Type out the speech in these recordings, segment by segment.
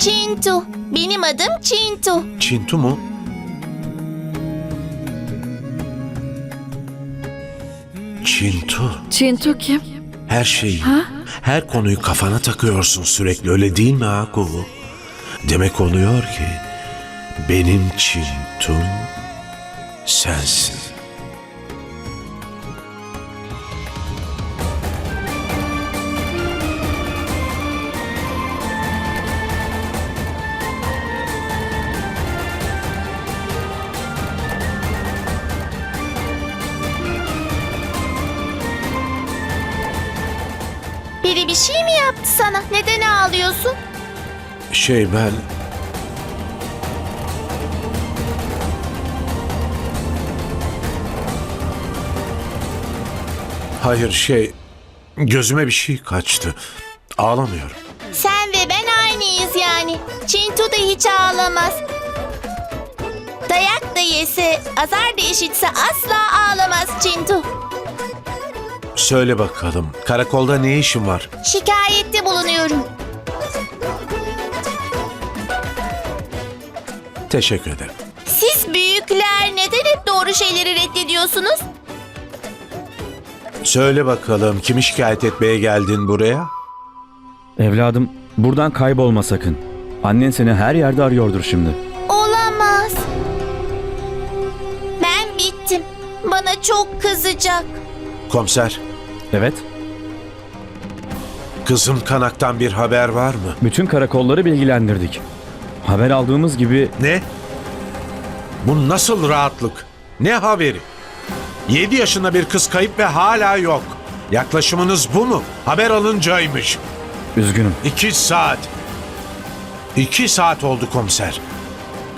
Çintu. Benim adım Çintu. Çintu mu? Çintu. Çintu kim? Her şeyi, Ha? her konuyu kafana takıyorsun sürekli öyle değil mi Aku? Demek oluyor ki benim Çintum sensin. Biri bir şey mi yaptı sana? Neden ağlıyorsun? Şey ben... Hayır şey... Gözüme bir şey kaçtı. Ağlamıyorum. Sen ve ben aynıyız yani. Çintu da hiç ağlamaz. Dayak da yese, azar da işitse asla ağlamaz Çintu. Söyle bakalım, karakolda ne işin var? Şikayette bulunuyorum. Teşekkür ederim. Siz büyükler neden hep doğru şeyleri reddediyorsunuz? Söyle bakalım, kimi şikayet etmeye geldin buraya? Evladım buradan kaybolma sakın. Annen seni her yerde arıyordur şimdi. Olamaz. Ben bittim. Bana çok kızacak. Komiser, Evet, kızım Kanak'tan bir haber var mı? bütün karakolları bilgilendirdik. Haber aldığımız gibi Ne? Bu nasıl rahatlık? Ne haberi? 7 yaşında bir kız kayıp ve hala yok. Yaklaşımınız bu mu? Haber alıncaymış. üzgünüm. 2 saat. 2 saat oldu komiser.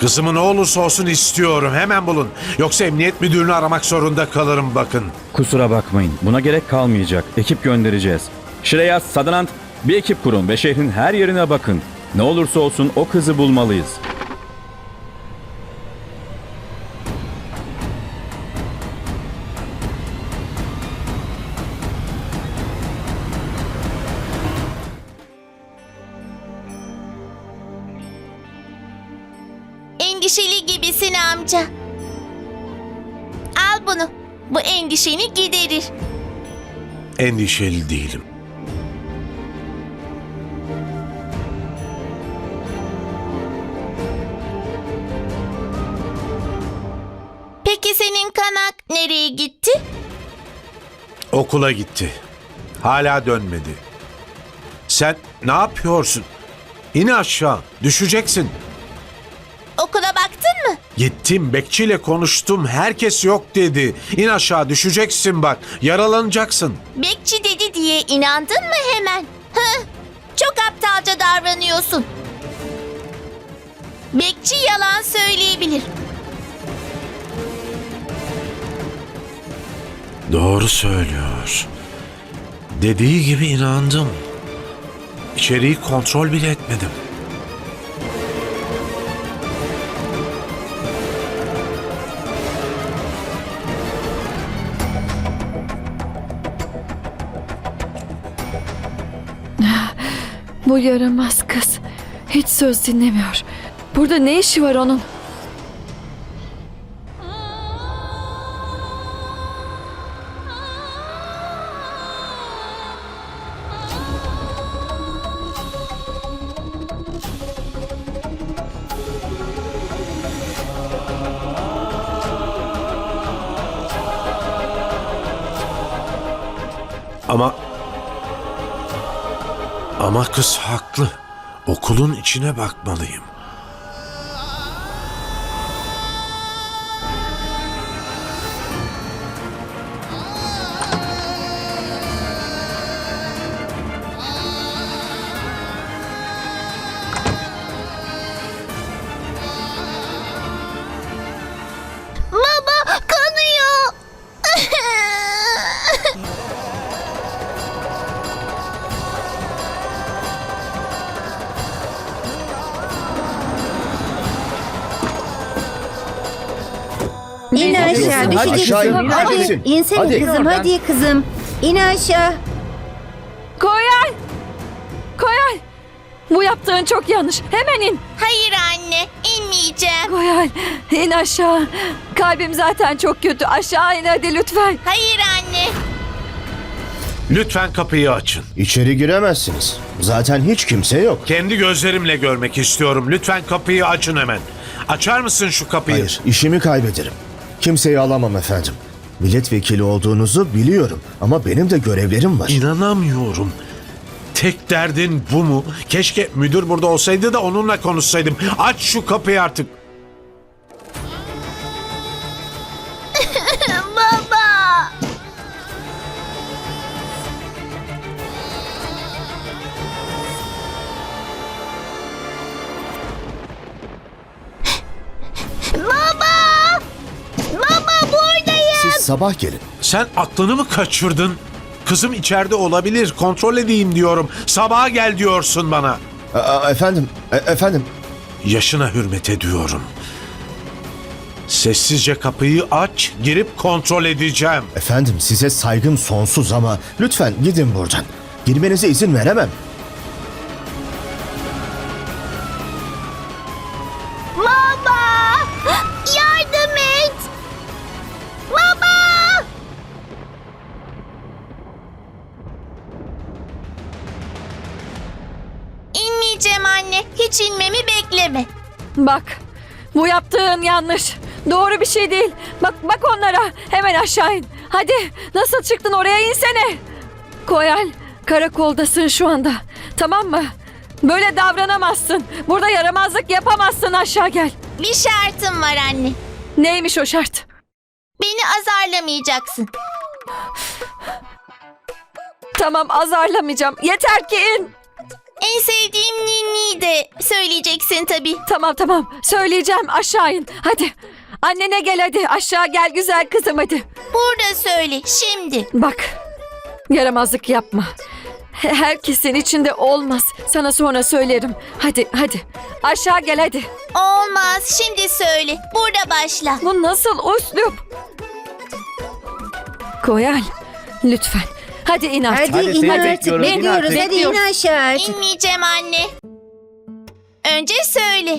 Kızımı ne olursa olsun istiyorum. Hemen bulun. Yoksa emniyet müdürünü aramak zorunda kalırım bakın. Kusura bakmayın. Buna gerek kalmayacak. Ekip göndereceğiz. Şireyas, Sadanant bir ekip kurun ve şehrin her yerine bakın. Ne olursa olsun o kızı bulmalıyız. Gibisin amca. Al bunu. Bu endişeni giderir. Endişeli değilim. Peki senin kanak nereye gitti? Okula gitti. Hala dönmedi. Sen ne yapıyorsun? İn aşağı. Düşeceksin. Gittim bekçiyle konuştum. Herkes yok dedi. İn aşağı düşeceksin bak. Yaralanacaksın. Bekçi dedi diye inandın mı hemen? Hı? Çok aptalca davranıyorsun. Bekçi yalan söyleyebilir. Doğru söylüyor. Dediği gibi inandım. İçeriği kontrol bile etmedim. Bu yaramaz kız. Hiç söz dinlemiyor. Burada ne işi var onun? Ama... Ama kız haklı. Okulun içine bakmalıyım. İn aşağı Hadi düşeceksin. aşağı in, Hadi, hadi. insene Hadi. kızım hadi kızım. İn aşağı. Koyal! Koyal! Bu yaptığın çok yanlış. Hemen in. Hayır anne, inmeyeceğim. Koyal in aşağı. Kalbim zaten çok kötü. Aşağı in hadi lütfen. Hayır anne. Lütfen kapıyı açın. İçeri giremezsiniz. Zaten hiç kimse yok. Kendi gözlerimle görmek istiyorum. Lütfen kapıyı açın hemen. Açar mısın şu kapıyı? Hayır, işimi kaybederim. Kimseyi alamam efendim. Milletvekili olduğunuzu biliyorum ama benim de görevlerim var. İnanamıyorum. Tek derdin bu mu? Keşke müdür burada olsaydı da onunla konuşsaydım. Aç şu kapıyı artık. Sabah gelin. Sen aklını mı kaçırdın? Kızım içeride olabilir. Kontrol edeyim diyorum. Sabaha gel diyorsun bana. Aa, efendim, e- efendim. Yaşına hürmet ediyorum. Sessizce kapıyı aç, girip kontrol edeceğim. Efendim size saygım sonsuz ama lütfen gidin buradan. Girmenize izin veremem. İnmeyeceğim anne. Hiç inmemi bekleme. Bak bu yaptığın yanlış. Doğru bir şey değil. Bak bak onlara. Hemen aşağı in. Hadi nasıl çıktın oraya insene. Koyal karakoldasın şu anda. Tamam mı? Böyle davranamazsın. Burada yaramazlık yapamazsın aşağı gel. Bir şartım var anne. Neymiş o şart? Beni azarlamayacaksın. Tamam azarlamayacağım. Yeter ki in. En sevdiğim ninniyi de söyleyeceksin tabii. Tamam tamam söyleyeceğim aşağı in. Hadi. Annene gel hadi aşağı gel güzel kızım hadi. Burada söyle şimdi. Bak yaramazlık yapma. He- Herkesin içinde olmaz. Sana sonra söylerim. Hadi hadi. Aşağı gel hadi. Olmaz. Şimdi söyle. Burada başla. Bu nasıl üslup? Koyal lütfen. Hadi in artık. Hadi, Hadi in seni artık. bekliyoruz, in Bekliyoruz. artık. Hadi in aşağı artık. İnmeyeceğim anne. Önce söyle.